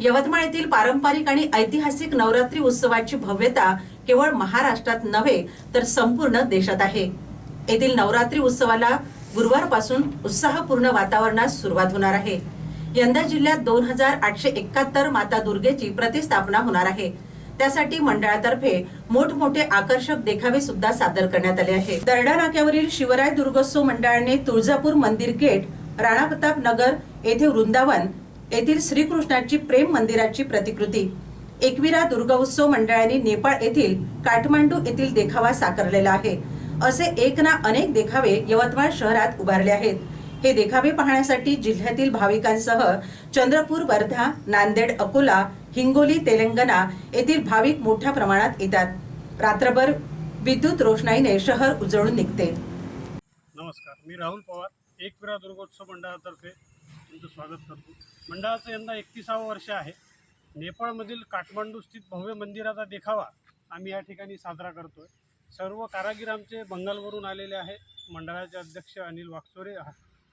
यवतमाळ येथील पारंपरिक आणि ऐतिहासिक नवरात्री उत्सवाची भव्यता केवळ महाराष्ट्रात नव्हे तर संपूर्ण देशात आहे. येथील नवरात्री उत्सवाला गुरुवारपासून उत्साहपूर्ण वातावरणात सुरुवात होणार आहे. यंदा जिल्ह्यात दोन हजार आठशे एकाहत्तर माता दुर्गेची प्रतिस्थापना होणार आहे. त्यासाठी मंडळातर्फे मोठमोठे आकर्षक देखावे सुद्धा सादर करण्यात आले आहे दर्डा नाक्यावरील शिवराय दुर्गोत्सव मंडळाने तुळजापूर मंदिर गेट राणा प्रताप नगर येथे वृंदावन येथील श्रीकृष्णाची प्रेम मंदिराची प्रतिकृती. एकविरा दुर्गोत्सव मंडळाने नेपाळ येथील काठमांडू येथील देखावा साकारलेला आहे. असे एक ना अनेक देखावे यवतमाळ शहरात उभारले आहेत. हे देखावे पाहण्यासाठी जिल्ह्यातील भाविकांसह चंद्रपूर वर्धा नांदेड अकोला हिंगोली तेलंगणा येथील भाविक मोठ्या प्रमाणात येतात. रात्रभर विद्युत रोषणाईने शहर उजळून निघते. नमस्कार मी राहुल पवार. एकविरा दुर्गोत्सव मंडळातर्फे तुमचं स्वागत करतो. मंडळाचं यंदा एकतीसावं वर्ष आहे. नेपाळमधील काठमांडू स्थित भव्य मंदिराचा देखावा आम्ही या ठिकाणी साजरा करतो आहे सर्व कारागीर आमचे बंगालवरून आलेले आहेत. मंडळाचे अध्यक्ष अनिल वाकचोरे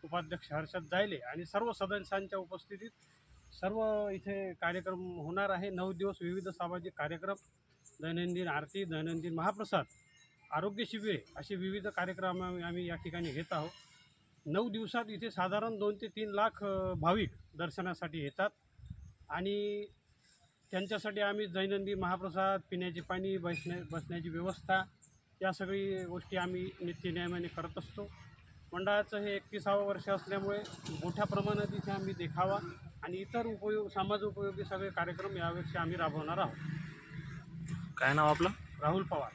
उपाध्यक्ष हर्षद जायले आणि सर्व सदस्यांच्या उपस्थितीत सर्व इथे कार्यक्रम होणार आहे. नऊ दिवस विविध सामाजिक कार्यक्रम दैनंदिन आरती दैनंदिन महाप्रसाद आरोग्य शिबिरे असे विविध कार्यक्रम आम्ही आम्ही या ठिकाणी घेत आहोत. नऊ दिवसात इथे साधारण दोन ते तीन लाख भाविक दर्शनासाठी येतात. आणि त्यांच्यासाठी आम्ही दैनंदिन महाप्रसाद पिण्याचे पाणी बसण्या बसण्याची व्यवस्था या सगळी गोष्टी आम्ही नित्यनियमाने करत असतो. मंडळाचं हे एकतीसावं वर्ष असल्यामुळे मोठ्या प्रमाणात इथे आम्ही देखावा आणि इतर उपयोग समाज उपयोगी सगळे कार्यक्रम यावर्षी आम्ही राबवणार आहोत. काय नाव आपलं? राहुल पवार.